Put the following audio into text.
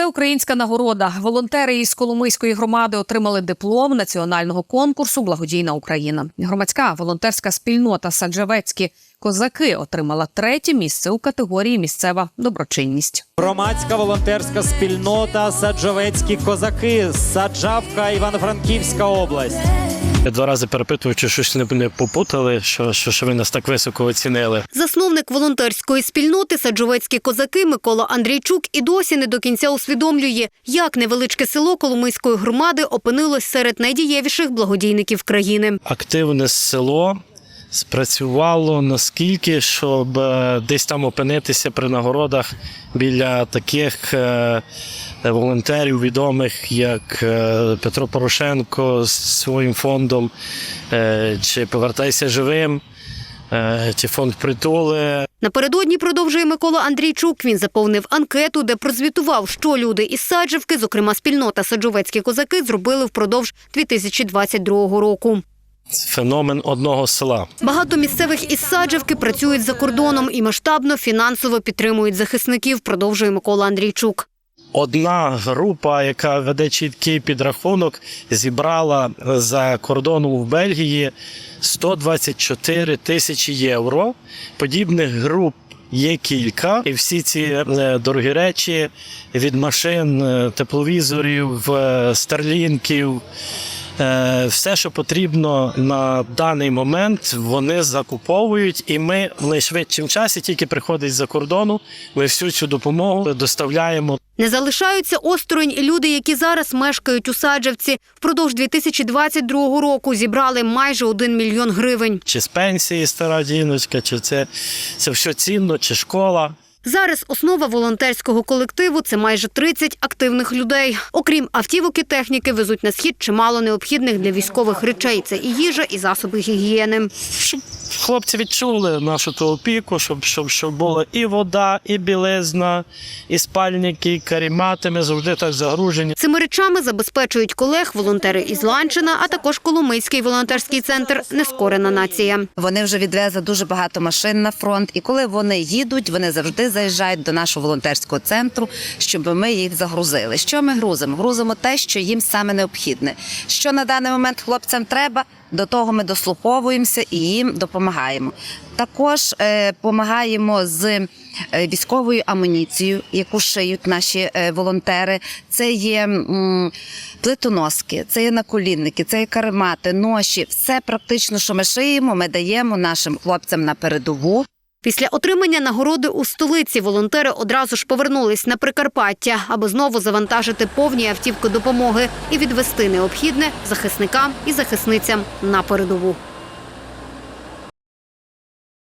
Всеукраїнська нагорода. Волонтери із Коломийської громади отримали диплом національного конкурсу Благодійна Україна. Громадська волонтерська спільнота Саджавецькі козаки отримала третє місце у категорії місцева доброчинність. Громадська волонтерська спільнота Саджавецькі козаки, Саджавка, Івано-Франківська область. Я два рази перепитував, чи щось не, не попутали, що, що, що ви нас так високо оцінили. Засновник волонтерської спільноти Саджовецькі козаки Микола Андрійчук і досі не до кінця усвідомлює, як невеличке село Коломийської громади опинилось серед найдієвіших благодійників країни. Активне село спрацювало наскільки, щоб е, десь там опинитися при нагородах біля таких е, волонтерів відомих, як е, Петро Порошенко з своїм фондом, е, чи Повертайся живим, е, чи фонд притули. Напередодні продовжує Микола Андрійчук. Він заповнив анкету, де прозвітував, що люди із Саджівки, зокрема спільнота Саджовецькі козаки, зробили впродовж 2022 року. Феномен одного села. Багато місцевих із Саджівки працюють за кордоном і масштабно фінансово підтримують захисників, продовжує Микола Андрійчук. Одна група, яка веде чіткий підрахунок, зібрала за кордоном в Бельгії 124 тисячі євро. Подібних груп є кілька, і всі ці е, дорогі речі від машин, е, тепловізорів, старлінків. е, Все, що потрібно на даний момент, вони закуповують, і ми в найшвидшому часі, тільки приходить з-за кордону, ми всю цю допомогу доставляємо Не залишаються осторонь і люди, які зараз мешкають у Саджавці. Впродовж 2022 року зібрали майже 1 мільйон гривень. чи з пенсії стара жіночка, чи це, це все цінно, чи школа. Зараз основа волонтерського колективу це майже 30 активних людей. Окрім автівок і техніки, везуть на схід чимало необхідних для військових речей. Це і їжа, і засоби гігієни. Щоб хлопці відчули нашу ту опіку, щоб, щоб, щоб була і вода, і білизна, і спальники, і карімати. Ми завжди так загружені. Цими речами забезпечують колег волонтери із Ланчина, а також Коломийський волонтерський центр Нескорена нація. Вони вже відвезли дуже багато машин на фронт, і коли вони їдуть, вони завжди заїжджають до нашого волонтерського центру, щоб ми їх загрузили. Що ми грузимо? Грузимо те, що їм саме необхідне. Що на даний момент хлопцям треба, до того ми дослуховуємося і їм допомагаємо. Також е, допомагаємо з е, військовою амуніцією, яку шиють наші е, волонтери. Це є плитоноски, це є наколінники, це є каремати, ноші. Все практично, що ми шиємо, ми даємо нашим хлопцям на передову. Після отримання нагороди у столиці волонтери одразу ж повернулись на Прикарпаття, аби знову завантажити повні автівки допомоги і відвести необхідне захисникам і захисницям на передову.